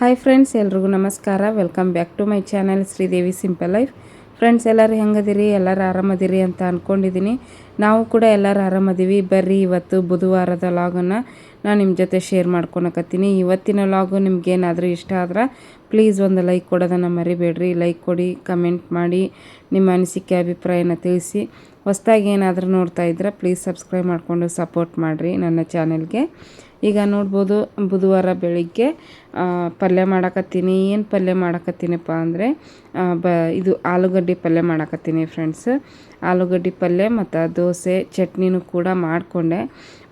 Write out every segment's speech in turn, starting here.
Hi friends ಎಲ್ರಿಗೂ ನಮಸ್ಕಾರ. Welcome back to my channel Sridevi simple life friends ಎಲ್ಲರೂ ಹೆಂಗದಿರಿ? ಎಲ್ಲರೂ ಆರಾಮದಿರಿ ಅಂತ ಅಂದ್ಕೊಂಡಿದ್ದೀನಿ ನಾವು ಕೂಡ ಎಲ್ಲರೂ ಆರಾಮದೀವಿ. ಬರ್ರಿ, ಇವತ್ತು ಬುಧವಾರದ ಲಾಗನ್ನು ನಾನು ನಿಮ್ಮ ಜೊತೆ ಶೇರ್ ಮಾಡ್ಕೊಳಕತ್ತೀನಿ. ಇವತ್ತಿನ ಲಾಗು ನಿಮ್ಗೇನಾದರೂ ಇಷ್ಟ ಆದ್ರೆ ಪ್ಲೀಸ್ ಒಂದು ಲೈಕ್ ಕೊಡೋದನ್ನು ಮರಿಬೇಡ್ರಿ. ಲೈಕ್ ಕೊಡಿ ಕಮೆಂಟ್ ಮಾಡಿ, ನಿಮ್ಮ ಅನಿಸಿಕೆ, ಅಭಿಪ್ರಾಯನ ತಿಳಿಸಿ. ಹೊಸ್ದಾಗಿ ಏನಾದರೂ ನೋಡ್ತಾ ಇದ್ರೆ ಪ್ಲೀಸ್ ಸಬ್ಸ್ಕ್ರೈಬ್ ಮಾಡಿಕೊಂಡು ಸಪೋರ್ಟ್ ಮಾಡಿರಿ ನನ್ನ ಚಾನೆಲ್ಗೆ ಈಗ ನೋಡ್ಬೋದು ಬುಧವಾರ ಬೆಳಿಗ್ಗೆ ಪಲ್ಯ ಮಾಡಕತ್ತೀನಿ. ಏನು ಪಲ್ಯ ಮಾಡಕತ್ತೀನಪ್ಪ ಅಂದರೆ ಬ, ಇದು ಆಲೂಗಡ್ಡೆ ಪಲ್ಯ ಮಾಡಕತ್ತೀನಿ ಫ್ರೆಂಡ್ಸ್ ಆಲೂಗಡ್ಡೆ ಪಲ್ಯ ಮತ್ತು ದೋಸೆ, ಚಟ್ನಿನೂ ಕೂಡ ಮಾಡಿಕೊಂಡೆ.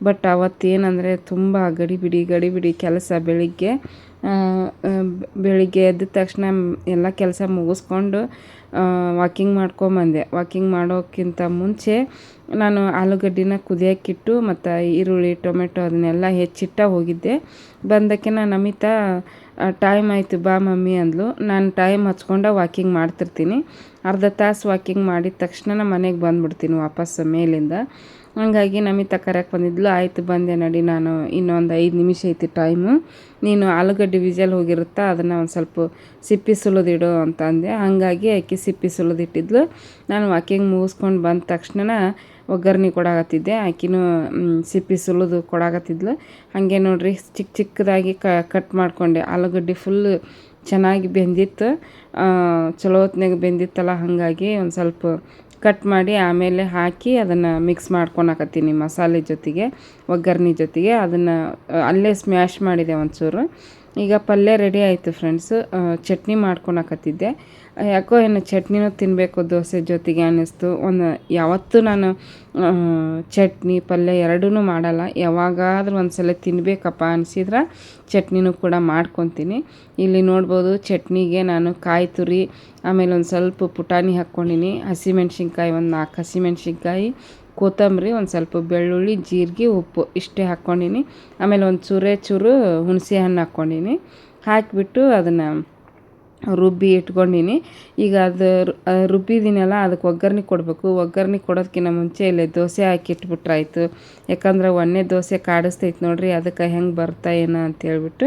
ಬಟ್ ಅವತ್ತೇನಂದರೆ ತುಂಬ ಗಡಿಬಿಡಿ ಗಡಿಬಿಡಿ ಕೆಲಸ ಬೆಳಿಗ್ಗೆ ಬೆಳಿಗ್ಗೆ ಎದ್ದ ತಕ್ಷಣ ಎಲ್ಲ ಕೆಲಸ ಮುಗಿಸ್ಕೊಂಡು ವಾಕಿಂಗ್ ಮಾಡ್ಕೊಂಬಂದೆ. ವಾಕಿಂಗ್ ಮಾಡೋಕ್ಕಿಂತ ಮುಂಚೆ ನಾನು ಆಲೂಗಡ್ಡಿನ ಕುದಿಯೋಕ್ಕಿಟ್ಟು ಮತ್ತು ಈರುಳ್ಳಿ, ಟೊಮೆಟೊ ಅದನ್ನೆಲ್ಲ ಹೆಚ್ಚಿಟ್ಟ ಹೋಗಿದ್ದೆ. ಬಂದಕ್ಕೆ ನಾನು ನಮಿತಾ ಟೈಮ್ ಆಯಿತು, ಬಾ ಮಮ್ಮಿ ಅಂದ್ಲು. ನಾನು ಟೈಮ್ ಹಚ್ಕೊಂಡು ವಾಕಿಂಗ್ ಮಾಡ್ತಿರ್ತೀನಿ. ಅರ್ಧ ತಾಸು ವಾಕಿಂಗ್ ಮಾಡಿದ ತಕ್ಷಣ ಮನೆಗೆ ಬಂದುಬಿಡ್ತೀನಿ ವಾಪಸ್ ಮೇಲಿಂದ. ಹಂಗಾಗಿ ನಮಿತಾ ಕರೆಯಕ್ಕೆ ಬಂದಿದ್ಲು, ಆಯಿತು ಬಂದೆ ನಡಿ, ನಾನು ಇನ್ನೊಂದು ಐದು ನಿಮಿಷ ಐತಿ ಟೈಮು ನೀನು ಆಲೂಗಡ್ಡೆ ವಿಜಲ್ ಹೋಗಿರುತ್ತಾ, ಅದನ್ನು ಒಂದು ಸ್ವಲ್ಪ ಸಿಪ್ಪಿ ಸುಲಿದಿಡು ಅಂತ ಅಂದೆ. ಹಾಗಾಗಿ ಆಕೆ ಸಿಪ್ಪಿ ಸುಲಿದಿಟ್ಟಿದ್ಲು. ನಾನು ವಾಕಿಂಗ್ ಮುಗಿಸ್ಕೊಂಡು ಬಂದ ತಕ್ಷಣ ಒಗ್ಗರ್ಣೆ ಕೊಡಾಕತ್ತಿದ್ದೆ. ಆಕಿನೂ ಸಿಪ್ಪಿ ಸುಲಿದು ಕೊಡಾಕತ್ತಿದ್ಲು. ಹಾಗೆ ನೋಡಿರಿ ಚಿಕ್ಕ ಚಿಕ್ಕದಾಗಿ ಕಟ್ ಮಾಡಿಕೊಂಡೆ. ಆಲೂಗಡ್ಡೆ ಫುಲ್ಲು ಚೆನ್ನಾಗಿ ಬೆಂದಿತ್ತು. ಚಲೋ ಹೊತ್ನಾಗ ಬೆಂದಿತ್ತಲ್ಲ, ಹಾಗಾಗಿ ಒಂದು ಸ್ವಲ್ಪ ಕಟ್ ಮಾಡಿ ಆಮೇಲೆ ಹಾಕಿ ಅದನ್ನು ಮಿಕ್ಸ್ ಮಾಡ್ಕೊಳಕತ್ತೀನಿ ಮಸಾಲೆ ಜೊತೆಗೆ ಒಗ್ಗರಣೆ ಜೊತೆಗೆ ಅದನ್ನು ಅಲ್ಲೇ ಸ್ಮ್ಯಾಶ್ ಮಾಡಿದೆ ಒಂಚೂರು. ಈಗ ಪಲ್ಯ ರೆಡಿ ಆಯಿತು ಫ್ರೆಂಡ್ಸು ಚಟ್ನಿ ಮಾಡ್ಕೊಳಕತ್ತಿದ್ದೆ. ಯಾಕೋ ಏನು ಚಟ್ನಿನೂ ತಿನ್ನಬೇಕು ದೋಸೆ ಜೊತೆಗೆ ಅನ್ನಿಸ್ತು. ಒಂದು ಯಾವತ್ತೂ ನಾನು ಚಟ್ನಿ, ಪಲ್ಯ ಎರಡೂ ಮಾಡಲ್ಲ. ಯಾವಾಗಾದ್ರೂ ಒಂದು ಸಲ ತಿನ್ನಬೇಕಪ್ಪ ಅನಿಸಿದ್ರೆ ಚಟ್ನಿನೂ ಕೂಡ ಮಾಡ್ಕೊತೀನಿ. ಇಲ್ಲಿ ನೋಡ್ಬೋದು ಚಟ್ನಿಗೆ ನಾನು ಕಾಯಿ ತುರಿ, ಆಮೇಲೆ ಒಂದು ಸ್ವಲ್ಪ ಪುಟಾಣಿ ಹಾಕ್ಕೊಂಡಿನಿ ಹಸಿಮೆಣ್ಸಿನ್ಕಾಯಿ, ಒಂದು ನಾಲ್ಕು ಹಸಿಮೆಣ್ಸಿನ್ಕಾಯಿ ಕೊತ್ತಂಬರಿ, ಒಂದು ಸ್ವಲ್ಪ ಬೆಳ್ಳುಳ್ಳಿ, ಜೀರಿಗೆ, ಉಪ್ಪು ಇಷ್ಟೇ ಹಾಕ್ಕೊಂಡಿನಿ. ಆಮೇಲೆ ಒಂದು ಚೂರೇ ಚೂರು ಹುಣಸೆ ಹಣ್ಣು ಹಾಕ್ಕೊಂಡಿನಿ. ಹಾಕಿಬಿಟ್ಟು ಅದನ್ನು ರುಬ್ಬಿ ಇಟ್ಕೊಂಡಿನಿ. ಈಗ ಅದು ರುಬ್ಬಿದ್ದೀನಲ್ಲ ಅದಕ್ಕೆ ಒಗ್ಗರಣೆ ಕೊಡಬೇಕು. ಒಗ್ಗರಣೆ ಕೊಡೋದಕ್ಕಿಂತ ಮುಂಚೆ ಇಲ್ಲಿ ದೋಸೆ ಹಾಕಿ ಇಟ್ಬಿಟ್ರಾಯ್ತು. ಯಾಕಂದ್ರೆ ಒನ್ನೆ ದೋಸೆ ಕಾಡಿಸ್ತೈತೆ ನೋಡಿರಿ, ಅದಕ್ಕೆ ಹೆಂಗೆ ಬರ್ತಾ ಏನೋ ಅಂತೇಳ್ಬಿಟ್ಟು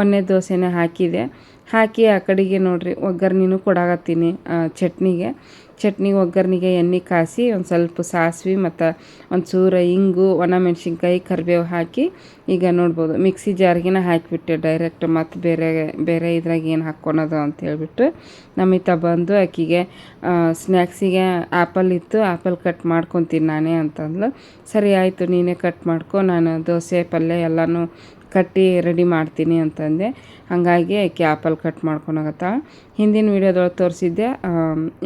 ಒಣ್ಣೆ ದೋಸೆನೇ ಹಾಕಿದೆ. ಹಾಕಿ ಆ ಕಡೆಗೆ ನೋಡಿರಿ, ಒಗ್ಗರಣೆನೂ ಕೊಡಾಕತ್ತೀನಿ ಚಟ್ನಿಗೆ. ಚಟ್ನಿ ಒಗ್ಗರಣೆಗೆ ಎಣ್ಣೆ ಕಾಸಿ ಒಂದು ಸ್ವಲ್ಪ ಸಾಸಿವೆ ಮತ್ತು ಒಂದು ಚೂರ ಇಂಗು, ಒಣ ಮೆಣಸಿನ್ಕಾಯಿ, ಕರಿಬೇವು ಹಾಕಿ ಈಗ ನೋಡ್ಬೋದು. ಮಿಕ್ಸಿ ಜಾರ್ಗಿನ ಹಾಕಿಬಿಟ್ಟೆ ಡೈರೆಕ್ಟ್ ಮತ್ತು ಬೇರೆ ಬೇರೆ ಇದ್ರಾಗ ಏನು ಹಾಕ್ಕೊಳೋದು ಅಂತ ಹೇಳ್ಬಿಟ್ಟು ನಮಿತ ಬಂದು ಆಕಿಗೆ ಸ್ನ್ಯಾಕ್ಸಿಗೆ ಆ್ಯಪಲ್ ಇತ್ತು ಆ್ಯಪಲ್ ಕಟ್ ಮಾಡ್ಕೊತೀನಿ ನಾನೇ ಅಂತಂದ್ಲು. ಸರಿ ಆಯಿತು, ನೀನೇ ಕಟ್ ಮಾಡ್ಕೊ, ನಾನು ದೋಸೆ, ಪಲ್ಯ ಎಲ್ಲನೂ ಕಟ್ಟಿ ರೆಡಿ ಮಾಡ್ತೀನಿ ಅಂತಂದೆ. ಹಾಗಾಗಿ ಆಕೆ ಆ್ಯಪಲ್ ಕಟ್ ಮಾಡ್ಕೊಳಕತ್ತ ಹಿಂದಿನ ವೀಡಿಯೋದೊಳಗೆ ತೋರಿಸಿದ್ದೆ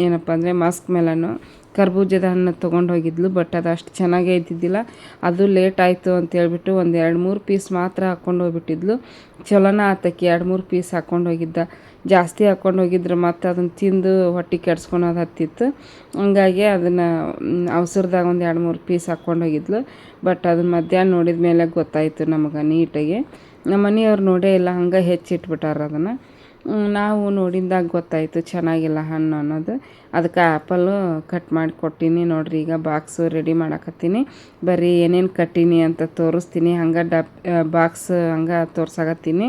ಏನಪ್ಪ ಅಂದರೆ ಮಾಸ್ಕ್ ಮೇಲೂ ಕರ್ಬೂಜದ ಹಣ್ಣು ತೊಗೊಂಡು ಹೋಗಿದ್ಲು ಬಟ್ ಅದು ಅಷ್ಟು ಚೆನ್ನಾಗೇ ಇದ್ದಿದ್ದಿಲ್ಲ. ಅದು ಲೇಟ್ ಆಯಿತು ಅಂತೇಳ್ಬಿಟ್ಟು ಒಂದು ಎರಡು ಮೂರು ಪೀಸ್ ಮಾತ್ರ ಹಾಕ್ಕೊಂಡು ಹೋಗ್ಬಿಟ್ಟಿದ್ಲು. ಚಲೋನ ಆತಕ್ಕೆ ಎರಡು ಮೂರು ಪೀಸ್ ಹಾಕ್ಕೊಂಡು ಹೋಗಿದ್ದ. ಜಾಸ್ತಿ ಹಾಕ್ಕೊಂಡು ಹೋಗಿದ್ರೆ ಮತ್ತೆ ಅದನ್ನು ತಿಂದು ಹೊಟ್ಟೆ ಕೆಡ್ಸ್ಕೊಳೋದು ಹತ್ತಿತ್ತು. ಹಂಗಾಗಿ ಅದನ್ನು ಅವಸರದಾಗ ಒಂದು ಎರಡು ಮೂರು ಪೀಸ್ ಹಾಕ್ಕೊಂಡು ಹೋಗಿದ್ಲು. ಬಟ್ ಅದನ್ನ ಮಧ್ಯಾಹ್ನ ನೋಡಿದ ಮೇಲೆ ಗೊತ್ತಾಯಿತು ನಮಗೆ ನೀಟಾಗಿ. ನಮ್ಮ ಮನೆಯವ್ರು ನೋಡೇ ಇಲ್ಲ, ಹಂಗೆ ಹೆಚ್ಚಿಟ್ಬಿಟ್ಟಾರ ಅದನ್ನು. ನಾವು ನೋಡಿದಾಗ ಗೊತ್ತಾಯಿತು ಚೆನ್ನಾಗಿಲ್ಲ ಹಣ್ಣು ಅನ್ನೋದು. ಅದಕ್ಕೆ ಆ್ಯಪಲ್ಲು ಕಟ್ ಮಾಡಿ ಕೊಟ್ಟೀನಿ. ನೋಡಿರಿ, ಈಗ ಬಾಕ್ಸು ರೆಡಿ ಮಾಡಕತ್ತೀನಿ. ಬರೀ ಏನೇನು ಕಟ್ಟೀನಿ ಅಂತ ತೋರಿಸ್ತೀನಿ. ಹಂಗೆ ಡಬ್ ಬಾಕ್ಸ್ ಹಂಗೆ ತೋರ್ಸಾಕತ್ತೀನಿ.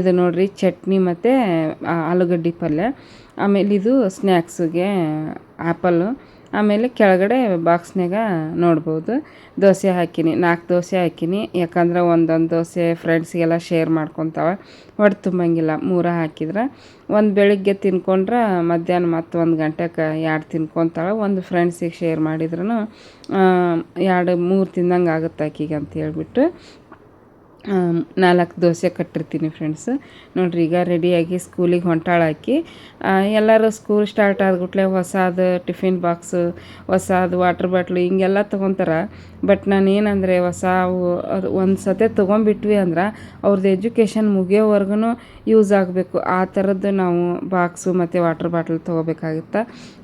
ಇದು ನೋಡಿರಿ ಚಟ್ನಿ ಮತ್ತು ಆಲೂಗಡ್ಡೆ ಪಲ್ಯ. ಆಮೇಲೆ ಇದು ಸ್ನ್ಯಾಕ್ಸಿಗೆ ಆ್ಯಪಲ್ಲು. ಆಮೇಲೆ ಕೆಳಗಡೆ ಬಾಕ್ಸ್ನಾಗ ನೋಡ್ಬೋದು. ದೋಸೆ ಹಾಕಿನಿ, ನಾಲ್ಕು ದೋಸೆ ಹಾಕಿನಿ. ಯಾಕಂದ್ರೆ ಒಂದೊಂದು ದೋಸೆ ಫ್ರೆಂಡ್ಸ್ಗೆಲ್ಲ ಶೇರ್ ಮಾಡ್ಕೊತಾವೆ. ಹೊಟ್ಟೆ ತುಂಬಂಗಿಲ್ಲ, ಮೂರ ಹಾಕಿದ್ರೆ. ಒಂದು ಬೆಳಿಗ್ಗೆ ತಿನ್ಕೊಂಡ್ರೆ ಮಧ್ಯಾಹ್ನ ಮತ್ತು ಒಂದು ಗಂಟೆಗೆ ಎರಡು ತಿನ್ಕೊತಾಳೆ. ಒಂದು ಫ್ರೆಂಡ್ಸಿಗೆ ಶೇರ್ ಮಾಡಿದ್ರೂ ಎರಡು ಮೂರು ತಿಂದಂಗೆ ಆಗುತ್ತೆ ಆಕಿಗೆ ಅಂತ ಹೇಳ್ಬಿಟ್ಟು. ನಾಲ್ಕು ದೋಸೆ ಕಟ್ಟಿರ್ತೀನಿ ಫ್ರೆಂಡ್ಸ್ ನೋಡಿರಿ, ಈಗ ರೆಡಿಯಾಗಿ ಸ್ಕೂಲಿಗೆ ಹೊಂಟಾಳಾಕಿ ಎಲ್ಲರೂ ಸ್ಕೂಲ್ ಸ್ಟಾರ್ಟ್ ಆದ್ಗುಟ್ಲೆ ಹೊಸದು ಟಿಫಿನ್ ಬಾಕ್ಸು ಹೊಸದು ವಾಟ್ರ್ ಬಾಟ್ಲು ಹಿಂಗೆಲ್ಲ ತೊಗೊತಾರೆ. ಬಟ್ ನಾನು ಏನಂದರೆ ಹೊಸ ಅದು ಒಂದು ಸತೆ ತೊಗೊಂಬಿಟ್ವಿ ಅಂದ್ರೆ ಅವ್ರದ್ದು ಎಜುಕೇಷನ್ ಮುಗಿಯೋವರೆಗೂ ಯೂಸ್ ಆಗಬೇಕು. ಆ ಥರದ್ದು ನಾವು ಬಾಕ್ಸು ಮತ್ತು ವಾಟ್ರ್ ಬಾಟ್ಲ್ ತೊಗೋಬೇಕಾಗುತ್ತೆ.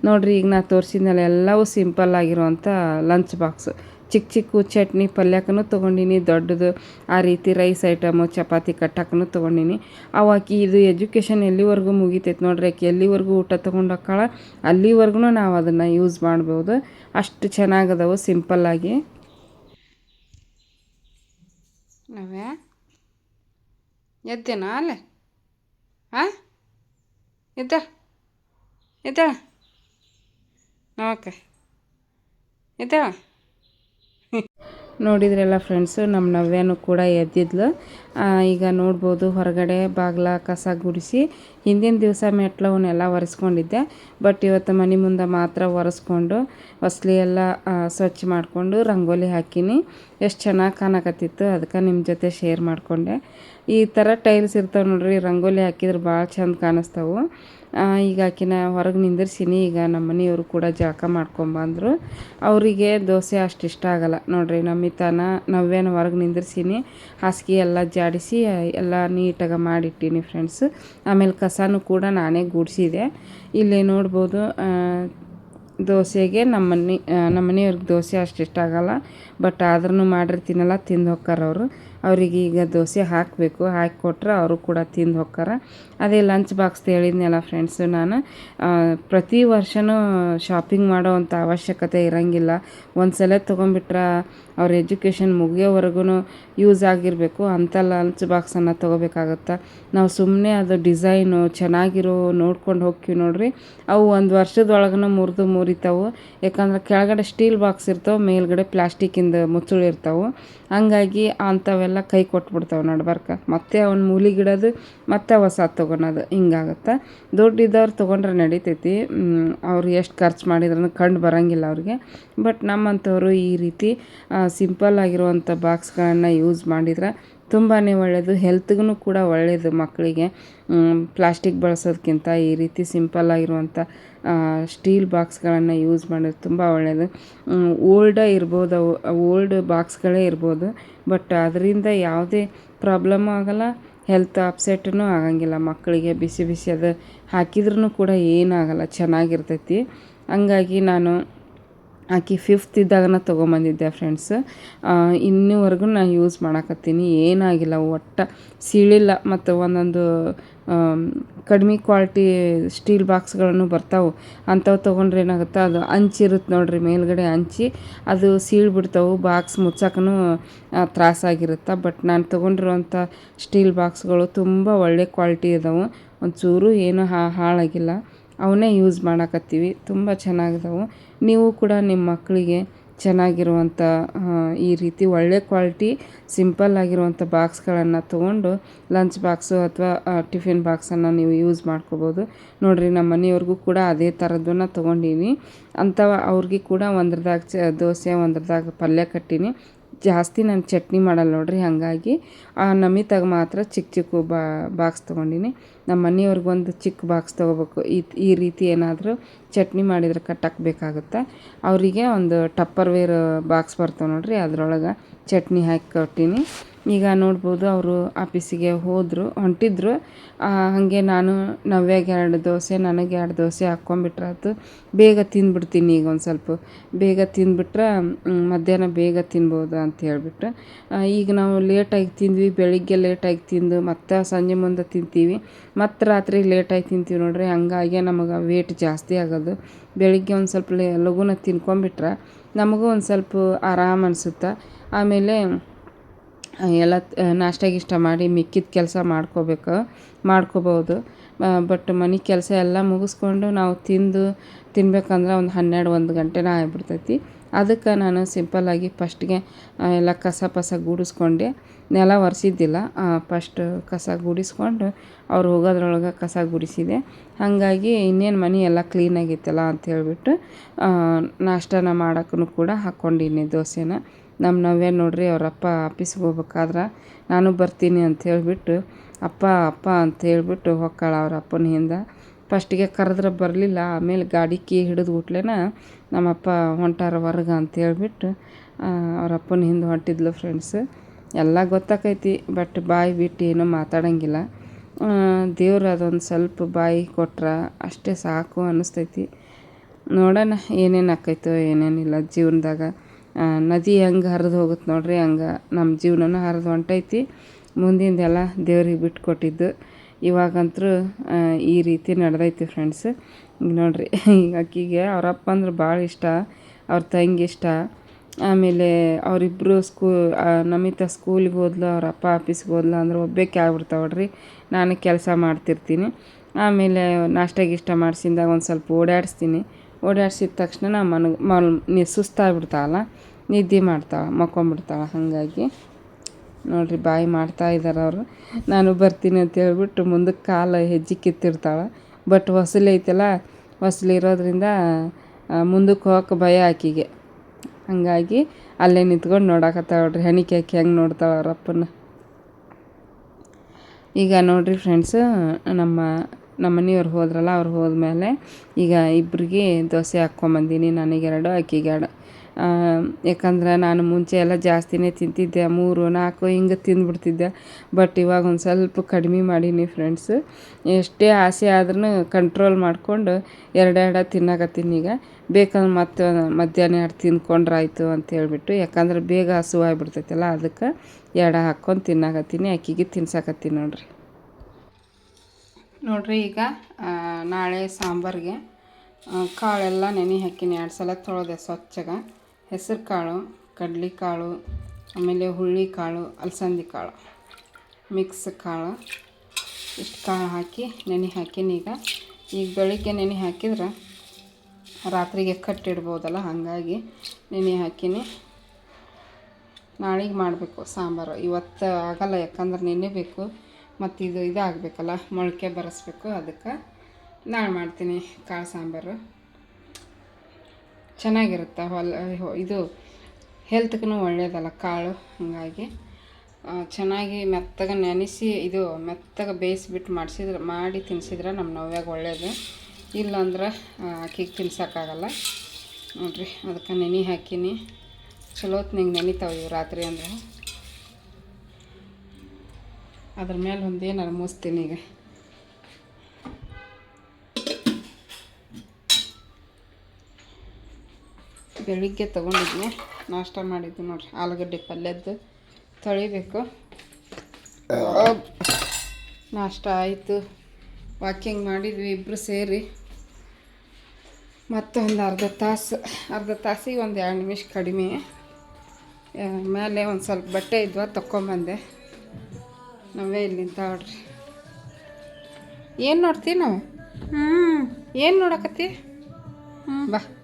ನೋಡಿರಿ, ಈಗ ನಾ ತೋರಿಸಿದ್ನಲ್ಲ ಎಲ್ಲವೂ ಸಿಂಪಲ್ ಆಗಿರುವಂಥ ಲಂಚ್ ಬಾಕ್ಸು ಚಿಕ್ಕ ಚಿಕ್ಕ ಚಟ್ನಿ ಪಲ್ಯಕ್ಕೂ ತೊಗೊಂಡಿನಿ, ದೊಡ್ಡದು ಆ ರೀತಿ ರೈಸ್ ಐಟಮು ಚಪಾತಿ ಕಟ್ಟಕ್ಕೂ ತೊಗೊಂಡಿನಿ. ಅವಾಕಿ ಇದು ಎಜುಕೇಷನ್ ಎಲ್ಲಿವರೆಗೂ ಮುಗಿತೈತೆ ನೋಡ್ರಿ ಆಕೆ ಎಲ್ಲಿವರೆಗೂ ಊಟ ತೊಗೊಂಡೋಗ್ಕಾಳ ಅಲ್ಲಿವರೆಗೂ ನಾವು ಅದನ್ನು ಯೂಸ್ ಮಾಡ್ಬೋದು. ಅಷ್ಟು ಚೆನ್ನಾಗದವು ಸಿಂಪಲ್ಲಾಗಿ ನಾವೇ ಎದ್ದೇನಾ ಅಲ್ಲೇ? ಹಾಂ ಎದ್ದ? ಎದ್ದಾಳ ಓಕೆ ಎದ್ದಾಳ ನೋಡಿದ್ರಲ್ಲ ಫ್ರೆಂಡ್ಸು ನಮ್ಮ ನವ್ಯನೂ ಕೂಡ ಎದ್ದಿದ್ಲು. ಈಗ ನೋಡ್ಬೋದು ಹೊರಗಡೆ ಬಾಗ್ಲ ಕಸ ಗುಡಿಸಿ ಹಿಂದಿನ ದಿವಸ ಮೆಟ್ಲವನ್ನೆಲ್ಲ ಒರೆಸ್ಕೊಂಡಿದ್ದೆ. ಬಟ್ ಇವತ್ತು ಮನೆ ಮುಂದೆ ಮಾತ್ರ ಒರೆಸ್ಕೊಂಡು ಹೊಸ್ಲಿ ಎಲ್ಲ ಸ್ವಚ್ಛ ಮಾಡಿಕೊಂಡು ರಂಗೋಲಿ ಹಾಕೀನಿ. ಎಷ್ಟು ಚೆನ್ನಾಗಿ ಕಾಣಕತ್ತಿತ್ತು, ಅದಕ್ಕೆ ನಿಮ್ಮ ಜೊತೆ ಶೇರ್ ಮಾಡಿಕೊಂಡೆ. ಈ ಥರ ಟೈಲ್ಸ್ ಇರ್ತಾವೆ ನೋಡ್ರಿ, ರಂಗೋಲಿ ಹಾಕಿದ್ರೆ ಭಾಳ ಚಂದ ಕಾಣಿಸ್ತಾವೆ. ಈಗ ಆಕಿನ ಹೊರಗೆ ನಿಂದಿರ್ಸೀನಿ, ಈಗ ನಮ್ಮ ಮನೆಯವರು ಕೂಡ ಜಳಕ ಮಾಡ್ಕೊಂಬಂದರು ಅವರಿಗೆ ದೋಸೆ ಅಷ್ಟು ಇಷ್ಟ ಆಗಲ್ಲ. ನೋಡ್ರಿ ನಮ್ಮಿತನ ನವ್ಯನ ಹೊರಗೆ ನಿಂದಿರ್ಸೀನಿ, ಹಾಸಿಗೆ ಎಲ್ಲ ಜಾಡಿಸಿ ಎಲ್ಲ ನೀಟಾಗಿ ಮಾಡಿಟ್ಟೀನಿ ಫ್ರೆಂಡ್ಸ್ ಆಮೇಲೆ ಕಸನೂ ಕೂಡ ನಾನೇ ಗುಡಿಸಿದೆ. ಇಲ್ಲಿ ನೋಡ್ಬೋದು ದೋಸೆಗೆ ನಮ್ಮ ನಮ್ಮನೆಯವ್ರಿಗೆ ನಮ್ಮ ಮನೆಯವ್ರಿಗೆ ದೋಸೆ ಅಷ್ಟು ಇಷ್ಟ ಆಗಲ್ಲ. ಬಟ್ ಆದ್ರೂ ಮಾಡಿರ್ತೀನಲ್ಲ, ತಿಂದು ಹೋಕ್ಕಾರ ಅವರು ಅವರಿಗೆ ಈಗ ದೋಸೆ ಹಾಕಬೇಕು ಹಾಕಿ ಕೊಟ್ರೆ ಅವರು ಕೂಡ ತಿಂದು ಹೋಗ್ತಾರೆ ಅದೇ ಲಂಚ್ ಬಾಕ್ಸ್ ಹೇಳಿದ್ನಲ್ಲ ಫ್ರೆಂಡ್ಸು ನಾನು ಪ್ರತಿ ವರ್ಷವೂ ಶಾಪಿಂಗ್ ಮಾಡೋವಂಥ ಅವಶ್ಯಕತೆ ಇರೋಂಗಿಲ್ಲ. ಒಂದು ಸಲ ತೊಗೊಂಬಿಟ್ರೆ ಅವ್ರ ಎಜುಕೇಷನ್ ಮುಗಿಯೋವರೆಗೂ ಯೂಸ್ ಆಗಿರಬೇಕು. ಅಂಥ ಲಂಚ್ ಬಾಕ್ಸನ್ನು ತೊಗೋಬೇಕಾಗತ್ತೆ. ನಾವು ಸುಮ್ಮನೆ ಅದು ಡಿಸೈನು ಚೆನ್ನಾಗಿರೋ ನೋಡ್ಕೊಂಡು ಹೋಗ್ತೀವಿ ನೋಡ್ರಿ. ಅವು ಒಂದು ವರ್ಷದೊಳಗೂ ಮುರಿದು ಮುರಿತಾವೆ. ಯಾಕಂದ್ರೆ ಕೆಳಗಡೆ ಸ್ಟೀಲ್ ಬಾಕ್ಸ್ ಇರ್ತಾವೆ, ಮೇಲ್ಗಡೆ ಪ್ಲಾಸ್ಟಿಕ್ಕಿಂದ ಮುಚ್ಚುಳು ಇರ್ತಾವೆ ಹಂಗಾಗಿ ಅಂಥವೆಲ್ಲ ಕೈ ಕೊಟ್ಬಿಡ್ತಾವೆ ನಡ್ಬಾರ್ಕ ಮತ್ತೆ ಅವ್ನ ಮೂಲಿಗಿಡೋದು, ಮತ್ತೆ ಹೊಸ ತೊಗೊಳೋದು. ಹಿಂಗಾಗತ್ತೆ? ದುಡ್ಡಿದ್ದವ್ರು ತೊಗೊಂಡ್ರೆ ನಡಿತೈತಿ. ಅವ್ರು ಎಷ್ಟು ಖರ್ಚು ಮಾಡಿದ್ರೂ ಕಂಡು ಬರೋಂಗಿಲ್ಲ ಅವ್ರಿಗೆ. ಬಟ್ ನಮ್ಮಂಥವ್ರು ಈ ರೀತಿ ಸಿಂಪಲ್ ಆಗಿರುವಂಥ ಬಾಕ್ಸ್ಗಳನ್ನು ಯೂಸ್ ಮಾಡಿದ್ರೆ ತುಂಬಾ ಒಳ್ಳೆಯದು ಹೆಲ್ತ್ಗೂ ಕೂಡ ಒಳ್ಳೆಯದು ಮಕ್ಕಳಿಗೆ. ಪ್ಲಾಸ್ಟಿಕ್ ಬಳಸೋದಕ್ಕಿಂತ ಈ ರೀತಿ ಸಿಂಪಲ್ ಆಗಿರುವಂಥ ಸ್ಟೀಲ್ ಬಾಕ್ಸ್ಗಳನ್ನು ಯೂಸ್ ಮಾಡೋದು ತುಂಬ ಒಳ್ಳೆಯದು ಓಲ್ಡ ಇರ್ಬೋದು ಓಲ್ಡ್ ಬಾಕ್ಸ್ಗಳೇ ಇರ್ಬೋದು ಬಟ್ ಅದರಿಂದ ಯಾವುದೇ ಪ್ರಾಬ್ಲಮ್ ಆಗಲ್ಲ ಹೆಲ್ತ್ ಅಪ್ಸೆಟ್ನು ಆಗಂಗಿಲ್ಲ. ಮಕ್ಕಳಿಗೆ ಬಿಸಿ ಬಿಸಿ ಅದು ಹಾಕಿದ್ರೂ ಕೂಡ ಏನಾಗಲ್ಲ ಚೆನ್ನಾಗಿರ್ತೈತಿ. ಹಂಗಾಗಿ ನಾನು ಆಕಿ ಫಿಫ್ತ್ ಇದ್ದಾಗನ ತೊಗೊಂಬಂದಿದ್ದೆ ಫ್ರೆಂಡ್ಸ್ ಇನ್ನೂವರೆಗೂ ನಾನು ಯೂಸ್ ಮಾಡಕತ್ತೀನಿ. ಏನಾಗಿಲ್ಲ, ಒಟ್ಟು ಸೀಳಿಲ್ಲ. ಮತ್ತು ಒಂದೊಂದು ಕಡಿಮೆ ಕ್ವಾಲಿಟಿ ಸ್ಟೀಲ್ ಬಾಕ್ಸ್ಗಳನ್ನು ಬರ್ತಾವೆ. ಅಂಥವು ತೊಗೊಂಡ್ರೆ ಏನಾಗುತ್ತೆ, ಅದು ಹಂಚಿರುತ್ತೆ ನೋಡಿರಿ, ಮೇಲ್ಗಡೆ ಹಂಚಿ ಅದು ಸೀಳು ಬಿಡ್ತಾವೆ. ಬಾಕ್ಸ್ ಮುಚ್ಚಕ್ಕೂ ತ್ರಾಸಾಗಿರುತ್ತೆ ಬಟ್ ನಾನು ತೊಗೊಂಡಿರುವಂಥ ಸ್ಟೀಲ್ ಬಾಕ್ಸ್ಗಳು ತುಂಬ ಒಳ್ಳೆ ಕ್ವಾಲಿಟಿ ಇದಾವೆ. ಒಂಚೂರು ಏನೂ ಹಾಳಾಗಿಲ್ಲ. ಅವನ್ನೇ ಯೂಸ್ ಮಾಡಕತ್ತೀವಿ. ತುಂಬ ಚೆನ್ನಾಗಿದಾವೆ. ನೀವು ಕೂಡ ನಿಮ್ಮ ಮಕ್ಕಳಿಗೆ ಚೆನ್ನಾಗಿರುವಂಥ ಈ ರೀತಿ ಒಳ್ಳೆ ಕ್ವಾಲಿಟಿ, ಸಿಂಪಲ್ ಆಗಿರುವಂಥ ಬಾಕ್ಸ್ಗಳನ್ನು ತೊಗೊಂಡು ಲಂಚ್ ಬಾಕ್ಸು ಅಥವಾ ಟಿಫಿನ್ ಬಾಕ್ಸನ್ನು ನೀವು ಯೂಸ್ ಮಾಡ್ಕೋಬೋದು. ನೋಡಿರಿ ನಮ್ಮ ಮನೆಯವ್ರಿಗೂ ಕೂಡ ಅದೇ ಥರದ್ದನ್ನು ತೊಗೊಂಡೀನಿ. ಅಂಥವ ಅವ್ರಿಗೆ ಕೂಡ ಒಂದ್ರದಾಗ ಚ, ದೋಸೆ ಒಂದ್ರದಾಗ ಪಲ್ಯ ಕಟ್ಟೀನಿ. ಜಾಸ್ತಿ ನಾನು ಚಟ್ನಿ ಮಾಡಲ್ಲ ನೋಡ್ರಿ, ಹಾಗಾಗಿ ಆ ನಮಿತಾಗ ಮಾತ್ರ ಚಿಕ್ಕ ಚಿಕ್ಕ ಬಾಕ್ಸ್ ತೊಗೊಂಡಿನಿ. ನಮ್ಮ ಮನೆಯವ್ರಿಗೆ ಒಂದು ಚಿಕ್ಕ ಬಾಕ್ಸ್ ತೊಗೋಬೇಕು. ಈ ಈ ರೀತಿ ಏನಾದರೂ ಚಟ್ನಿ ಮಾಡಿದ್ರೆ ಕಟ್ಟಕ್ಕೆ ಬೇಕಾಗುತ್ತೆ ಅವರಿಗೆ ಒಂದು ಟಪ್ಪರ್ ವೇರ್ ಬಾಕ್ಸ್ ಬರ್ತವೆ ನೋಡ್ರಿ, ಅದ್ರೊಳಗೆ ಚಟ್ನಿ ಹಾಕಿ ಕೊಟ್ಟೀನಿ ಈಗ ನೋಡ್ಬೋದು ಅವರು ಆಫೀಸಿಗೆ ಹೋದರು, ಹೊಂಟಿದ್ರು. ಹಾಗೆ ನಾನು ನವ್ಯಾಗೆ ಎರಡು ದೋಸೆ, ನನಗೆ ಎರಡು ದೋಸೆ ಹಾಕ್ಕೊಂಬಿಟ್ರೆ ಆಯ್ತು ಬೇಗ ತಿಂದ್ಬಿಡ್ತೀನಿ ಈಗ ಒಂದು ಸ್ವಲ್ಪ. ಬೇಗ ತಿಂದ್ಬಿಟ್ರೆ ಮಧ್ಯಾಹ್ನ ಬೇಗ ತಿನ್ಬೋದು ಅಂತ ಹೇಳ್ಬಿಟ್ಟು ಈಗ ನಾವು ಲೇಟಾಗಿ ತಿಂದ್ವಿ, ಬೆಳಿಗ್ಗೆ ಲೇಟಾಗಿ ತಿಂದು, ಮತ್ತೆ ಸಂಜೆ ಮುಂದೆ ತಿಂತೀವಿ. ಮತ್ತು ರಾತ್ರಿ ಲೇಟಾಗಿ ತಿಂತೀವಿ ನೋಡ್ರಿ. ಹಂಗಾಗಿ ನಮಗೆ ವೇಟ್ ಜಾಸ್ತಿ ಆಗೋದು. ಬೆಳಿಗ್ಗೆ ಒಂದು ಸ್ವಲ್ಪ ಲೇ ಲಘುನ ತಿನ್ಕೊಂಬಿಟ್ರೆ ನಮಗೂ ಒಂದು ಸ್ವಲ್ಪ ಆರಾಮ ಅನಿಸುತ್ತೆ. ಆಮೇಲೆ ಎಲ್ಲ ನಾಷ್ಟ ಗೀಷ್ಟ ಮಾಡಿ ಮಿಕ್ಕಿದ ಕೆಲಸ ಮಾಡ್ಕೋಬೇಕು ಮಾಡ್ಕೋಬೋದು ಬಟ್ ಮನೆ ಕೆಲಸ ಎಲ್ಲ ಮುಗಿಸ್ಕೊಂಡು ನಾವು ತಿಂದು, ತಿನ್ಬೇಕಂದ್ರೆ ಒಂದು ಹನ್ನೆರಡು, ಒಂದು ಗಂಟೆನೇ ಆಗ್ಬಿಡ್ತೈತಿ ಅದಕ್ಕೆ ನಾನು ಸಿಂಪಲ್ಲಾಗಿ ಫಸ್ಟ್ಗೆ ಎಲ್ಲ ಕಸ ಪಸ ಗೂಡಿಸ್ಕೊಂಡೆ. ನೆಲ ಒರೆಸಿದ್ದಿಲ್ಲ ಫಸ್ಟ್ ಕಸ ಗುಡಿಸ್ಕೊಂಡು ಅವ್ರು ಹೋಗೋದ್ರೊಳಗೆ ಕಸ ಗುಡಿಸಿದೆ. ಹಾಗಾಗಿ ಇನ್ನೇನು ಮನೆ ಎಲ್ಲ ಕ್ಲೀನಾಗಿತ್ತಲ್ಲ ಅಂತ ಹೇಳ್ಬಿಟ್ಟು ನಾಷ್ಟನ ಮಾಡೋಕ್ಕೂ ಕೂಡ ಹಾಕ್ಕೊಂಡಿನಿ ದೋಸೆನ. ನಮ್ಮ ನವ್ಯ ನೋಡ್ರಿ, ಅವರಪ್ಪ ಆಫೀಸ್ಗೆ ಹೋಗ್ಬೇಕಾದ್ರೆ ನಾನು ಬರ್ತೀನಿ ಅಂತ ಹೇಳಿಬಿಟ್ಟು, ಅಪ್ಪ ಅಪ್ಪ ಅಂತ ಹೇಳ್ಬಿಟ್ಟು ಹೊಕ್ಕಾಳ ಅವ್ರ ಅಪ್ಪನ ಹಿಂದೆ. ಫಸ್ಟಿಗೆ ಕರೆದ್ರೆ ಬರಲಿಲ್ಲ, ಆಮೇಲೆ ಗಾಡಿ ಕೀ ಹಿಡಿದು ಬಿಟ್ಲೇನ ನಮ್ಮಪ್ಪ ಹೊಂಟಾರ ವರ್ಗ ಅಂತ ಹೇಳ್ಬಿಟ್ಟು ಅವ್ರ ಅಪ್ಪನ ಹಿಂದೆ ಹೊಂಟಿದ್ಲು ಫ್ರೆಂಡ್ಸ್ ಎಲ್ಲ ಗೊತ್ತಾಕೈತಿ ಬಟ್ ಬಾಯಿ ಬಿಟ್ಟು ಏನೂ ಮಾತಾಡೋಂಗಿಲ್ಲ. ದೇವ್ರು ಅದೊಂದು ಸ್ವಲ್ಪ ಬಾಯಿ ಕೊಟ್ರೆ ಅಷ್ಟೇ ಸಾಕು ಅನ್ನಿಸ್ತೈತಿ ನೋಡೋಣ ಏನೇನು ಆಕೈತೋ ಏನೇನಿಲ್ಲ ಜೀವನದಾಗ. ನದಿ ಹೆಂಗೆ ಹರಿದು ಹೋಗುತ್ತೆ ನೋಡ್ರಿ ಹಂಗೆ ನಮ್ಮ ಜೀವನನೂ ಹರಿದು ಹೊಂಟೈತಿ. ಮುಂದಿಂದೆಲ್ಲ ದೇವ್ರಿಗೆ ಬಿಟ್ಕೊಟ್ಟಿದ್ದು. ಇವಾಗಂತೂ ಆ, ಈ ರೀತಿ ನಡೆದೈತಿ ಫ್ರೆಂಡ್ಸ್ ಈಗ ನೋಡ್ರಿ, ಈಗ ಆಕಿಗೆ ಅವರಪ್ಪ ಅಂದ್ರೆ ಭಾಳ ಇಷ್ಟ, ಅವ್ರ ತಂಗಿ ಇಷ್ಟ. ಆಮೇಲೆ ಅವರಿಬ್ಬರು ಸ್ಕೂ ನಮಿತ ಸ್ಕೂಲಿಗೆ ಹೋದ್ಲು, ಅವ್ರ ಅಪ್ಪ ಆಫೀಸ್ಗೆ ಹೋದ್ಲು ಅಂದ್ರೆ ಒಬ್ಬೇಕೆ ಆಗ್ಬಿಡ್ತಾವಳ್ರಿ ನಾನು ಕೆಲಸ ಮಾಡ್ತಿರ್ತೀನಿ. ಆಮೇಲೆ ನಾಷ್ಟ ಗೀಷ್ಟ ಮಾಡಿಸಿದಾಗ ಒಂದು ಸ್ವಲ್ಪ ಓಡಾಡಿಸ್ತೀನಿ. ಓಡಾಡ್ಸಿದ ತಕ್ಷಣ ನಾ ಮನ, ಮಲ್, ನೀ ಸುಸ್ತಾಗ್ಬಿಡ್ತಾವಲ್ಲ, ನಿದ್ದೆ ಮಾಡ್ತಾಳೆ ಮಕ್ಕೊಂಬಿಡ್ತಾವ. ಹಾಗಾಗಿ ನೋಡ್ರಿ ಬಾಯಿ ಮಾಡ್ತಾ ಇದ್ದಾರೆ ಅವರು. ನಾನು ಬರ್ತೀನಿ ಅಂತ ಹೇಳ್ಬಿಟ್ಟು ಮುಂದಕ್ಕೆ ಕಾಲು ಹೆಜ್ಜೆ ಕಿತ್ತಿರ್ತಾಳೆ. ಬಟ್ ಹೊಸಲು ಐತಲ್ಲ ಹೊಸ್ಲು ಇರೋದ್ರಿಂದ ಮುಂದಕ್ಕೆ ಹೋಗಕ್ಕೆ ಭಯ ಆಕಿಗೆ. ಹಾಗಾಗಿ ಅಲ್ಲೇ ನಿಂತ್ಕೊಂಡು ನೋಡಕತ್ತಾಳ ನೋಡ್ರಿ, ಹೆಣಿಕೆ ಹಾಕಿ ಹೆಂಗೆ ನೋಡ್ತಾಳೆ ಅವರಪ್ಪನ ಈಗ ನೋಡ್ರಿ ಫ್ರೆಂಡ್ಸ್ ನಮ್ಮ ನಮ್ಮ ಮನೆಯವ್ರು ಹೋದ್ರಲ್ಲ, ಅವ್ರು ಹೋದ್ಮೇಲೆ ಈಗ ಇಬ್ಬರಿಗೆ ದೋಸೆ ಹಾಕ್ಕೊಂಬಂದೀನಿ ನನಗೆರಡು ಆಕಿಗೆ ಎರಡು. ಯಾಕಂದ್ರೆ ನಾನು ಮುಂಚೆ ಎಲ್ಲ ಜಾಸ್ತಿನೇ ತಿಂತಿದ್ದೆ. ಮೂರು, ನಾಲ್ಕು ಹಿಂಗೆ ತಿಂದ್ಬಿಡ್ತಿದ್ದೆ. ಬಟ್ ಇವಾಗ ಒಂದು ಸ್ವಲ್ಪ ಕಡಿಮೆ ಮಾಡೀನಿ ಫ್ರೆಂಡ್ಸ್ ಎಷ್ಟೇ ಆಸೆ ಆದ್ರೂ ಕಂಟ್ರೋಲ್ ಮಾಡಿಕೊಂಡು ಎರಡೆರಡು ತಿನ್ನಕತ್ತೀನಿ ಈಗ. ಬೇಕಂದ್ರೆ ಮತ್ತೆ ಮಧ್ಯಾಹ್ನ ಎರಡು ತಿಂದ್ಕೊಂಡ್ರಾಯ್ತು ಅಂತ ಹೇಳ್ಬಿಟ್ಟು, ಯಾಕಂದ್ರೆ ಬೇಗ ಹಸುವಾಗ್ಬಿಡ್ತೈತಲ್ಲ ಅದಕ್ಕೆ ಎರಡು ಹಾಕ್ಕೊಂಡು ತಿನ್ನಕತ್ತೀನಿ, ಅಕ್ಕಿಗೆ ತಿನ್ಸಾಕತ್ತೀನಿ ನೋಡ್ರಿ. ನೋಡ್ರಿ ಈಗ ನಾಳೆ ಸಾಂಬಾರಿಗೆ ಕಾಳೆಲ್ಲ ನೆನೆ ಹಾಕಿನಿ. ಎರಡು ಸಲ ತೊಳೆದೆ ಸ್ವಚ್ಛಗೆ. ಹೆಸರು ಕಾಳು, ಕಡ್ಲೆ ಕಾಳು, ಆಮೇಲೆ ಹುಳ್ಳಿ ಕಾಳು, ಅಲಸಂದಿ ಕಾಳು. ಮಿಕ್ಸ್ ಕಾಳು, ಇಷ್ಟು ಕಾಳು ಹಾಕಿ ನೆನೆ ಹಾಕಿನಿ ಈಗ. ಈಗ ಬೆಳಿಗ್ಗೆ ನೆನೆ ಹಾಕಿದ್ರೆ ರಾತ್ರಿಗೆ ಕಟ್ಟಿಡ್ಬೋದಲ್ಲ, ಹಾಗಾಗಿ ನೆನೆ ಹಾಕಿನಿ. ನಾಳೆಗೆ ಮಾಡಬೇಕು ಸಾಂಬಾರು. ಇವತ್ತು ಆಗಲ್ಲ, ಯಾಕಂದ್ರೆ ನೆನೆಬೇಕು ಮತ್ತು ಇದು ಇದಾಗಬೇಕಲ್ಲ, ಮೊಳಕೆ ಬರೆಸ್ಬೇಕು. ಅದಕ್ಕೆ ನಾಳೆ ಮಾಡ್ತೀನಿ ಕಾಳು ಸಾಂಬಾರು. ಚೆನ್ನಾಗಿರುತ್ತೆ ಹೊಲ ಇದು ಹೆಲ್ತ್ಗೂ ಒಳ್ಳೆಯದಲ್ಲ ಕಾಳು, ಹಾಗಾಗಿ ಚೆನ್ನಾಗಿ ಮೆತ್ತಗೆ ನೆನೆಸಿ, ಇದು ಮೆತ್ತಗೆ ಬೇಯಿಸ್ಬಿಟ್ಟು ಮಾಡಿಸಿದ್ರೆ, ಮಾಡಿ ತಿನ್ನಿಸಿದ್ರೆ ನಮ್ಮ ನೋವ್ಯಾಗ ಒಳ್ಳೆಯದು ಇಲ್ಲಾಂದ್ರೆ ಆಕಿಗೆ ತಿನ್ಸೋಕ್ಕಾಗಲ್ಲ. ನೋಡಿರಿ, ಅದಕ್ಕೆ ನೆನೆ ಹಾಕೀನಿ. ಚಲೋತ್ ಹೊತ್ನಾಗ ನೆನಿತಾವೆ ಇವು ರಾತ್ರಿ ಅಂದ್ರೆ. ಅದ್ರ ಮೇಲೆ ಒಂದೇನಾರು ಮೂಸ್ತೀನಿ ಈಗ. ಬೆಳಿಗ್ಗೆ ತೊಗೊಂಡಿದ್ವಿ ನಾಷ್ಟ ಮಾಡಿದ್ವಿ ನೋಡ್ರಿ. ಆಲೂಗಡ್ಡೆ ಪಲ್ಯದ್ದು. ತೊಳಿಬೇಕು. ನಾಷ್ಟ ಆಯಿತು. ವಾಕಿಂಗ್ ಮಾಡಿದ್ವಿ ಇಬ್ಬರು ಸೇರಿ. ಮತ್ತೊಂದು ಅರ್ಧ ತಾಸು. ಅರ್ಧ ತಾಸಿಗೆ ಒಂದು ಎರಡು ನಿಮಿಷ ಕಡಿಮೆ. ಮೇಲೆ ಒಂದು ಸ್ವಲ್ಪ ಬಟ್ಟೆ ಇದ್ವ ತೊಕೊಂಬಂದೆ ನಾವೇ ಇಲ್ಲಿ ನಿಂತಾವ್ರಿ ಏನು ನೋಡ್ತೀವಿ ನಾವು? ಹ್ಞೂ ಏನು ನೋಡಕತ್ತಿ? ಬಾ.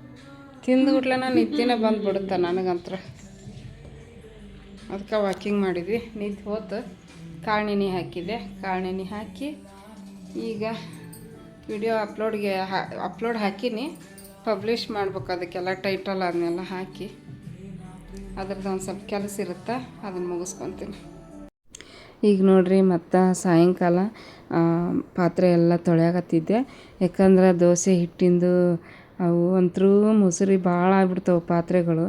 ತಿಂದ್ಬಿಟ್ಲೆ ನಿದ್ದೆನೇ ಬಂದುಬಿಡುತ್ತೆ ನನಗಂತ್ರ. ಅದಕ್ಕೆ ವಾಕಿಂಗ್ ಮಾಡಿದ್ವಿ. ನಿದ್ದೆ ಹೋತು ಕಾಳಿನಿ ಹಾಕಿದೆ ಕಾಳಿನಿ ಹಾಕಿ ಈಗ ವಿಡಿಯೋ ಅಪ್ಲೋಡ್ಗೆ ಹಾ ಅಪ್ಲೋಡ್ ಹಾಕೀನಿ. ಪಬ್ಲಿಷ್ ಮಾಡ್ಬೇಕು ಅದಕ್ಕೆಲ್ಲ ಟೈಟಲ್ ಅದನ್ನೆಲ್ಲ ಹಾಕಿ. ಅದ್ರದ್ದು ಒಂದು ಸ್ವಲ್ಪ ಕೆಲಸ ಇರುತ್ತೆ ಅದನ್ನು ಮುಗಿಸ್ಕೊತೀನಿ. ಈಗ ನೋಡಿರಿ ಮತ್ತು ಸಾಯಂಕಾಲ ಪಾತ್ರೆ ಎಲ್ಲ ತೊಳೆಯಾಕತ್ತಿದ್ದೆ. ಯಾಕಂದ್ರೆ ದೋಸೆ ಹಿಟ್ಟಿಂದು ಅವು ಅಂತೂ ಮುಸುರಿ ಭಾಳ ಆಗ್ಬಿಡ್ತಾವೆ ಪಾತ್ರೆಗಳು.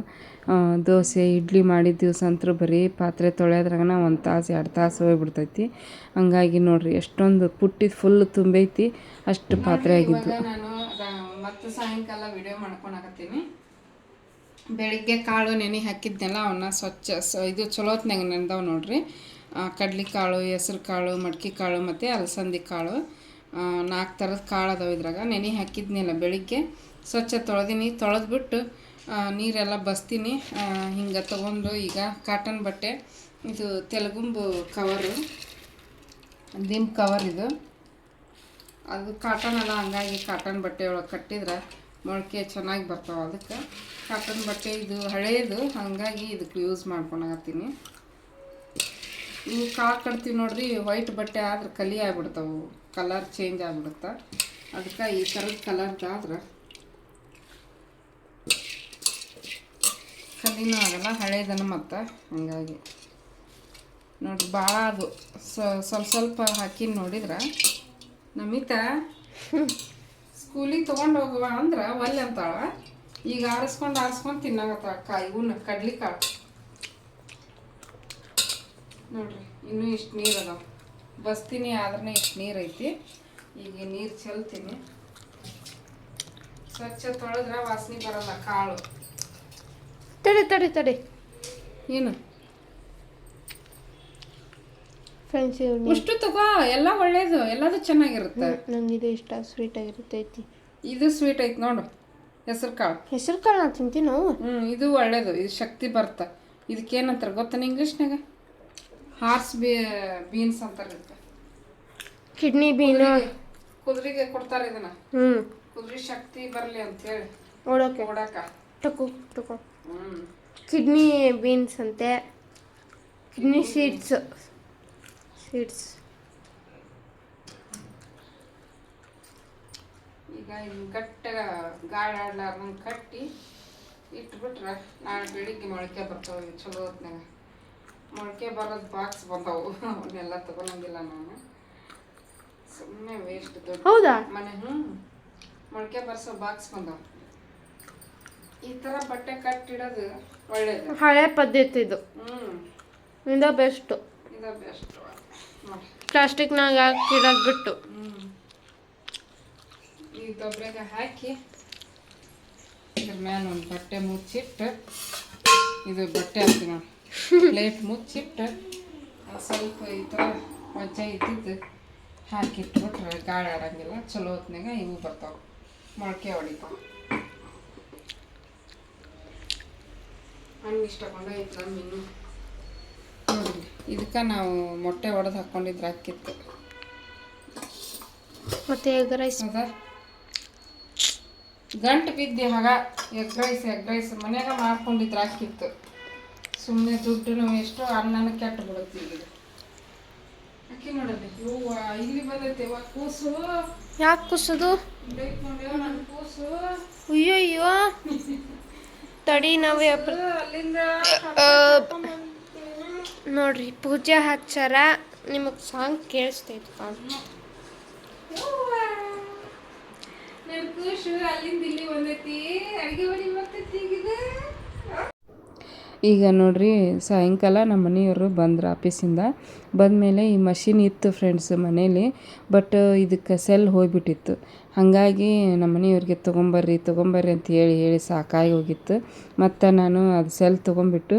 ದೋಸೆ ಇಡ್ಲಿ ಮಾಡಿದ ದಿವಸ ಅಂತೂ ಬರೀ ಪಾತ್ರೆ ತೊಳೆಯೋದ್ರಾಗನ ಒಂದು ತಾಸು ಎರಡು ತಾಸು ಹೋಗ್ಬಿಡ್ತೈತಿ. ಹಂಗಾಗಿ ನೋಡಿರಿ ಎಷ್ಟೊಂದು ಪುಟ್ಟಿ ಫುಲ್ ತುಂಬೈತಿ ಅಷ್ಟು ಪಾತ್ರೆ ಆಗಿದ್ದು. ನಾನು ಮತ್ತೆ ಸಾಯಂಕಾಲ ವಿಡಿಯೋ ಮಾಡ್ಕೊಳಕತ್ತೀನಿ ಬೆಳಿಗ್ಗೆ ಕಾಳು ನೆನೆ ಹಾಕಿದ್ನೆಲ್ಲ ಅವನ್ನ ಸ್ವಚ್ಛ ಇದು ಚಲೋತ್ನಾಗ ನೆನೆದವು ನೋಡ್ರಿ. ಕಡ್ಲಿ ಕಾಳು ಹೆಸ್ರು ಕಾಳು ಮಡ್ಕೆ ಕಾಳು ಮತ್ತು ಅಲಸಂದಿ ಕಾಳು. ನಾಲ್ಕು ಥರದ ಕಾಳು ಅದಾವೆ ಇದ್ರಾಗ. ನೆನೆ ಹಾಕಿದ್ನಲ್ಲ ಬೆಳಿಗ್ಗೆ ಸ್ವಚ್ಛ ತೊಳೆದೀನಿ, ತೊಳೆದ್ಬಿಟ್ಟು ನೀರೆಲ್ಲ ಬಸ್ತೀನಿ. ಹಿಂಗೆ ತೊಗೊಂಡು ಈಗ ಕಾಟನ್ ಬಟ್ಟೆ. ಇದು ತೆಲುಗುಂಬು ಕವರು ದಿಮ್ ಕವರ್ ಇದು. ಅದು ಕಾಟನ್ ಅಲ್ಲ, ಹಂಗಾಗಿ ಕಾಟನ್ ಬಟ್ಟೆ ಒಳಗೆ ಕಟ್ಟಿದ್ರೆ ಮೊಳಕೆ ಚೆನ್ನಾಗಿ ಬರ್ತಾವೆ ಅದಕ್ಕೆ. ಕಾಟನ್ ಬಟ್ಟೆ ಇದು ಹಳೆಯದು ಹಾಗಾಗಿ ಇದಕ್ಕೆ ಯೂಸ್ ಮಾಡ್ಕೊಳಕತ್ತೀನಿ ಇವು ಕಾಳು ಕಟ್ತೀವಿ ನೋಡ್ರಿ ವೈಟ್ ಬಟ್ಟೆ ಆದ್ರೆ ಕಲಿ ಆಗ್ಬಿಡ್ತಾವೆ. ಕಲರ್ ಚೇಂಜ್ ಆಗಿಬಿಡುತ್ತೆ. ಅದಕ್ಕೆ ಈ ಥರದ ಕಲರ್ದಾದ್ರೆ ಕಲಿನೂ ಆಗಲ್ಲ ಹಳೇದನ್ನು ಮತ್ತು. ಹಂಗಾಗಿ. ನೋಡಿರಿ ಭಾಳ ಅದು. ಸ್ವಲ್ಪ ಸ್ವಲ್ಪ ಹಾಕಿ ನೋಡಿದ್ರೆ. ನಮಿತ ಸ್ಕೂಲಿಗೆ ತೊಗೊಂಡು ಹೋಗುವ ಅಂದ್ರೆ ಒಲ್ಲೆ ಅಂತಾಳ. ಈಗ ಆರಿಸ್ಕೊಂಡು ಆರಿಸ್ಕೊಂಡು ತಿನ್ನಾಗತ್ತಾಳ ಕಾಯಿ ಇವನ್ನ ಕಡ್ಲಿ ಕಾಳು ನೋಡ್ರಿ, ಇನ್ನೂ ಇಷ್ಟು ನೀರು ಅದಾವ. ಬಸ್ತೀನಿ ಆದ್ರೆ ಇಷ್ಟು ನೀರು ಐತಿ. ಈಗ ನೀರು ಚೆಲ್ತೀನಿ. ಸ್ವಚ್ಛ ತೊಳೆದ್ರೆ ವಾಸನೆ ಬರಲ್ಲ, ಕಾಳು. ತಡಿ ತಡೆ ತಡೆ. ಏನು? ಫ್ರೆಂಡ್ಸ್ ಇಷ್ಟು ತಗೋ ಎಲ್ಲ ಒಳ್ಳೇದು ಎಲ್ಲದು ಚೆನ್ನಾಗಿರುತ್ತೆ. ನಂಗೆ ಇದು ಇಷ್ಟ ಸ್ವೀಟ್ ಆಗಿರ್ತೈತಿ ಇದು ಸ್ವೀಟ್ ಐತಿ ನೋಡು ಹೆಸರು ಕಾಳು ಹೆಸರು ಕಾಳು ನಾವು? ತಿಂತೀವಿ ನಾವು ಹ್ಞೂ ಇದು ಒಳ್ಳೇದು ಇದು ಶಕ್ತಿ ಬರ್ತ. ಇದಕ್ಕೇನಂತಾರೆ ಗೊತ್ತಾನ ಇಂಗ್ಲೀಷ್ನಾಗ ಹಾರ್ಸ್ ಬೀ ಬೀನ್ಸ್ ಅಂತಾರೆ ಕಿಡ್ನಿ ಬೀನು ಕುದುರೆಗೆ ಕೊಡ್ತಾರೆ ಇದನ್ನ. ಹ್ಞೂ ಕುದುರೆ ಶಕ್ತಿ ಬರಲಿ ಅಂತ ಹೇಳಿ ಓಡೋಕೆ. ಓಡಾಕ. ಟಕು ಟಕು ಹ್ಞೂ ಕಿಡ್ನಿ ಬೀನ್ಸ್ ಅಂತೆ. ಕಿಡ್ನಿ ಸೀಡ್ಸ್ ಸೀಡ್ಸ್ ಈಗ ಇನ್ನು ಕಟ್ಟ ಗಾಳಿ ಆಡ್ಲಾರ್ದಂಗೆ ಕಟ್ಟಿ ಇಟ್ಬಿಟ್ರೆ ನಾಳೆ ಬೆಳಿಗ್ಗೆ ಮೊಳಕೆ ಬರ್ತಾವೆ ಚಲೋ ಹೊತ್ನಾಗ ಮೊಳಕೆ ಬರೋದು ಬಾಕ್ಸ್ ಬಂದವು ಅವನ್ನೆಲ್ಲ ತಗೊಳಂಗಿಲ್ಲ ನಾನು. ಸುಮ್ಮನೆ ವೇಸ್ಟ್ ದೊಡ್ಡ ಹೌದಾ? ಮನೆ ಹ್ಞೂ ಮೊಳಕೆ ಬರ್ಸೋ ಬಾಕ್ಸ್ ಬಂದವು. ಈ ಥರ ಬಟ್ಟೆ ಕಟ್ಟಿಡೋದು ಒಳ್ಳೇದು. ಹಳೆ ಪದ್ಧತಿ ಇದು. ಹ್ಞೂ ಇಂದ ಬೆಸ್ಟು. ಇದು ಬೆಸ್ಟ್ ಪ್ಲಾಸ್ಟಿಕ್ನಾಗ ಹಾಕಿಡೋದು ಬಿಟ್ಟು. ಹ್ಞೂ ಈ ದೊಬ್ಬರೆಗ ಹಾಕಿ ಇದ್ರ ಮೇಲೆ ಒಂದು ಬಟ್ಟೆ ಮುಚ್ಚಿಟ್ಟು ಇದು ಬಟ್ಟೆ ಹಾಕ್ತೀವಿ ನೋಡಿ. ಪ್ಲೇಟ್ ಮುಚ್ಚಿಟ್ಟು ಸ್ವಲ್ಪ ಈ ಥರ ಮಜ್ಜ ಇದ್ದಿದ್ದು ಹಾಕಿಟ್ಬಿಟ್ರೆ ಗಾಳಿ ಆಡಂಗಿಲ್ಲ ಚಲೋ ಹೊತ್ನಾಗ ಇವು ಬರ್ತಾವೆ ಮೊಳಕೆ ಹೊಡಿತಾವೆ. ಹಣ್ಣು ಇಷ್ಟಕೊಂಡೆ ಇನ್ನು ನೋಡಿರಿ ಇದಕ್ಕೆ ನಾವು ಮೊಟ್ಟೆ ಒಡೆದು ಹಾಕೊಂಡಿದ್ರೆ ಹಾಕಿತ್ತು ಮತ್ತೆ ಎಗ್ ರೈಸ್ ಗಂಟು ಬಿದ್ದಿ ಹಾಗ ಎಗ್ ರೈಸ್ ಎಗ್ ರೈಸ್ ಮನ್ಯಾಗ ಮಾಡ್ಕೊಂಡಿದ್ರೆ ಹಾಕಿತ್ತು ಸುಮ್ಮನೆ ದುಡ್ಡು ಎಷ್ಟು ಅನ್ನನ ಕೆಟ್ಟು ಬಿಡುತ್ತೆ ಈಗ. ಇದು. ಅಕ್ಕಿ ನೋಡಲಿ ಹೂವ ಇಲ್ಲಿ ಬಂದೈತೆ ಕೂಸು. ಯಾಕೆ ಕೂಸುದು? ಕೂಸು. ಅಯ್ಯೋ ಅಯ್ಯೋ ತಡಿ ನಾವು ನೋಡ್ರಿ ಪೂಜೆ ಹಚ್ಚಾರ ನಿಮಗೆ ಸಾಂಗ್ ಕೇಳಿಸ್ತೈತೆ ಕಾಣ್ ನನ್ನ ಅಲ್ಲಿಂದ ಇಲ್ಲಿ ಬಂದೈತಿ ಅಡಿಗೆ ಮಾಡಿ ಬರ್ತೈತಿ ಈಗ. ಈಗ ನೋಡ್ರಿ, ಸಾಯಂಕಾಲ ನಮ್ಮ ಮನೆಯವರು ಬಂದ್ರು ಆಫೀಸಿಂದ. ಬಂದಮೇಲೆ ಈ ಮಷಿನ್ ಇತ್ತು ಫ್ರೆಂಡ್ಸ್ ಮನೇಲಿ ಬಟ್ ಇದಕ್ಕೆ ಸೆಲ್ ಹೋಗ್ಬಿಟ್ಟಿತ್ತು. ಹಾಗಾಗಿ ನಮ್ಮ ಮನೆಯವ್ರಿಗೆ ತೊಗೊಂಬರ್ರಿ ತೊಗೊಂಬರ್ರಿ ಅಂತ ಹೇಳಿ ಹೇಳಿ ಸಾಕಾಗಿ ಹೋಗಿತ್ತು. ಮತ್ತು ನಾನು ಅದು ಸೆಲ್ ತೊಗೊಂಬಿಟ್ಟು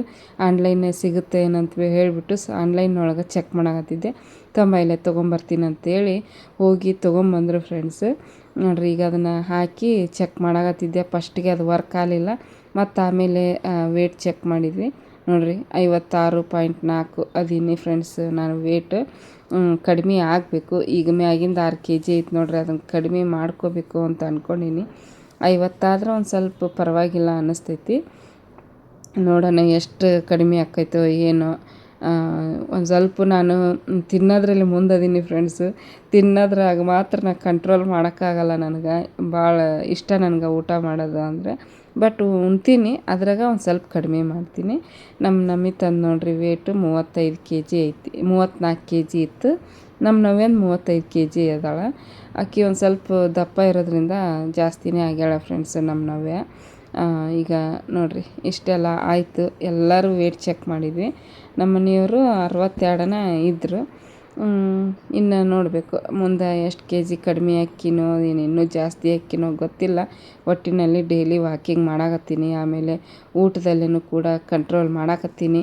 ಆನ್ಲೈನ್ ಸಿಗುತ್ತೆ ಏನಂತ ಹೇಳಿಬಿಟ್ಟು ಆನ್ಲೈನ್ ಒಳಗೆ ಚೆಕ್ ಮಾಡಕತ್ತಿದ್ದೆ. ತಂಬೈಲೆ ತೊಗೊಂಬರ್ತೀನಿ ಅಂತೇಳಿ ಹೋಗಿ ತೊಗೊಂಬಂದರು ಫ್ರೆಂಡ್ಸ್ ನೋಡ್ರಿ, ಈಗ ಅದನ್ನು ಹಾಕಿ ಚೆಕ್ ಮಾಡಕತ್ತಿದ್ದೆ. ಫಸ್ಟಿಗೆ ಅದು ವರ್ಕ್ ಆಗಲಿಲ್ಲ. ಮತ್ತು ಆಮೇಲೆ ವೇಟ್ ಚೆಕ್ ಮಾಡಿದ್ವಿ. ನೋಡಿರಿ, ಐವತ್ತಾರು ಪಾಯಿಂಟ್ ನಾಲ್ಕು ಅದೀನಿ ಫ್ರೆಂಡ್ಸ್ ನಾನು ವೇಟ್ ಕಡಿಮೆ ಆಗಬೇಕು. ಈಗ ಮ್ಯಾಗಿಂದ ಆರು ಕೆ ಜಿ ಐತೆ ನೋಡ್ರಿ ಅದನ್ನು ಕಡಿಮೆ ಮಾಡ್ಕೋಬೇಕು ಅಂತ ಅಂದ್ಕೊಂಡೀನಿ ಐವತ್ತಾದ್ರೆ ಒಂದು ಸ್ವಲ್ಪ ಪರವಾಗಿಲ್ಲ ಅನ್ನಿಸ್ತೈತಿ. ನೋಡೋಣ ಎಷ್ಟು ಕಡಿಮೆ ಆಕೈತೋ ಏನೋ. ಒಂದು ಸ್ವಲ್ಪ ನಾನು ತಿನ್ನೋದ್ರಲ್ಲಿ ಮುಂದದೀನಿ ಫ್ರೆಂಡ್ಸು ತಿನ್ನೋದ್ರಾಗ ಮಾತ್ರ ನಾನು ಕಂಟ್ರೋಲ್ ಮಾಡೋಕ್ಕಾಗಲ್ಲ ನನಗೆ. ಭಾಳ ಇಷ್ಟ ನನಗೆ ಊಟ ಮಾಡೋದು ಅಂದರೆ. ಬಟ್ ಉಣ್ತೀನಿ, ಅದ್ರಾಗ ಒಂದು ಸ್ವಲ್ಪ ಕಡಿಮೆ ಮಾಡ್ತೀನಿ. ನಮ್ಮ ನಮ್ಮಿ ತಂದು ನೋಡ್ರಿ ವೇಟು ಮೂವತ್ತೈದು ಕೆ ಜಿ ಐತಿ ಮೂವತ್ತ್ನಾಲ್ಕು ಕೆ ಜಿ ಇತ್ತು ನಮ್ಮ ನವ್ಯಂದು ಮೂವತ್ತೈದು ಕೆ ಜಿ ಅದಾಳ. ಆಕೆ ಒಂದು ಸ್ವಲ್ಪ ದಪ್ಪ ಇರೋದ್ರಿಂದ ಜಾಸ್ತಿನೇ ಆಗ್ಯಾಳ ಫ್ರೆಂಡ್ಸ್ ನಮ್ಮ ನವ್ಯ. ಈಗ ನೋಡಿರಿ, ಇಷ್ಟೆಲ್ಲ ಆಯಿತು. ಎಲ್ಲರೂ ವೇಟ್ ಚೆಕ್ ಮಾಡಿದ್ವಿ. ನಮ್ಮ ಮನೆಯವರು ಅರವತ್ತೆರಡನ ಇದ್ದರು ಇನ್ನು ನೋಡಬೇಕು. ಮುಂದೆ ಎಷ್ಟು ಕೆ ಜಿ ಕಡಿಮೆ ಅಕ್ಕಿನೋ ಏನು ಇನ್ನೂ ಜಾಸ್ತಿ ಅಕ್ಕಿನೋ ಗೊತ್ತಿಲ್ಲ. ಒಟ್ಟಿನಲ್ಲಿ ಡೈಲಿ ವಾಕಿಂಗ್ ಮಾಡಾಕತ್ತೀನಿ. ಆಮೇಲೆ ಊಟದಲ್ಲೇನೂ ಕೂಡ ಕಂಟ್ರೋಲ್ ಮಾಡಾಕತ್ತೀನಿ.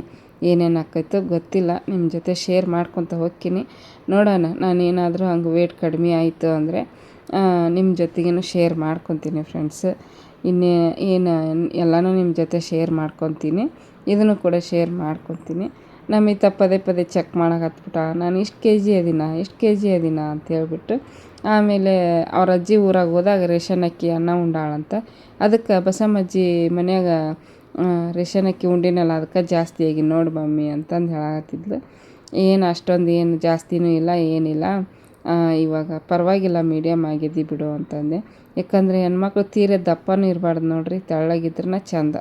ಏನೇನು ಆಕೈತೋ ಗೊತ್ತಿಲ್ಲ. ನಿಮ್ಮ ಜೊತೆ ಶೇರ್ ಮಾಡ್ಕೊತ ಹೋಗ್ತೀನಿ. ನೋಡೋಣ, ನಾನೇನಾದರೂ ಹಂಗೆ ವೇಟ್ ಕಡಿಮೆ ಆಯಿತು ಅಂದರೆ ನಿಮ್ಮ ಜೊತೆಗೇನು ಶೇರ್ ಮಾಡ್ಕೊತೀನಿ ಫ್ರೆಂಡ್ಸ್ ಇನ್ನೇ, ಏನು, ಎಲ್ಲನೂ ನಿಮ್ಮ ಜೊತೆ ಶೇರ್ ಮಾಡ್ಕೊತೀನಿ. ಇದನ್ನು ಕೂಡ ಶೇರ್ ಮಾಡ್ಕೊತೀನಿ. ನಮಗೆ ಪದೇ ಪದೇ ಚೆಕ್ ಮಾಡಕತ್ಬಿಟ್ಟ ನಾನು ಇಷ್ಟು ಕೆ ಜಿ ಅದೀನ ಇಷ್ಟು ಕೆ ಜಿ ಅದೀನ ಅಂತ ಹೇಳ್ಬಿಟ್ಟು ಆಮೇಲೆ ಅವ್ರ ಅಜ್ಜಿ ಊರಾಗ ಹೋದಾಗ ರೇಷನ್ ಅಕ್ಕಿ ಅನ್ನ ಉಂಡಾಳಂತ ಅದಕ್ಕೆ ಬಸಮ್ಮಜ್ಜಿ ಮನ್ಯಾಗ ಆ, ರೇಷನ್ ಅಕ್ಕಿ ಉಂಡಿನಲ್ಲ ಅದಕ್ಕೆ ಜಾಸ್ತಿ ಆಗಿ ನೋಡಿ ಮಮ್ಮಿ ಅಂತಂದು ಹೇಳಾಕತ್ತಿದ್ಲು. ಏನು ಅಷ್ಟೊಂದು ಏನು ಜಾಸ್ತಿನೂ ಇಲ್ಲ ಏನಿಲ್ಲ. ಇವಾಗ ಪರವಾಗಿಲ್ಲ ಮೀಡಿಯಮ್ ಆಗಿದ್ದಿ ಬಿಡು ಅಂತಂದೆ. ಯಾಕಂದರೆ ಹೆಣ್ಮಕ್ಳು ತೀರ ದಪ್ಪನೂ ಇರಬಾರ್ದು ನೋಡ್ರಿ ತೆಳ್ಳಗಿದ್ರನ್ನ ಚಂದ.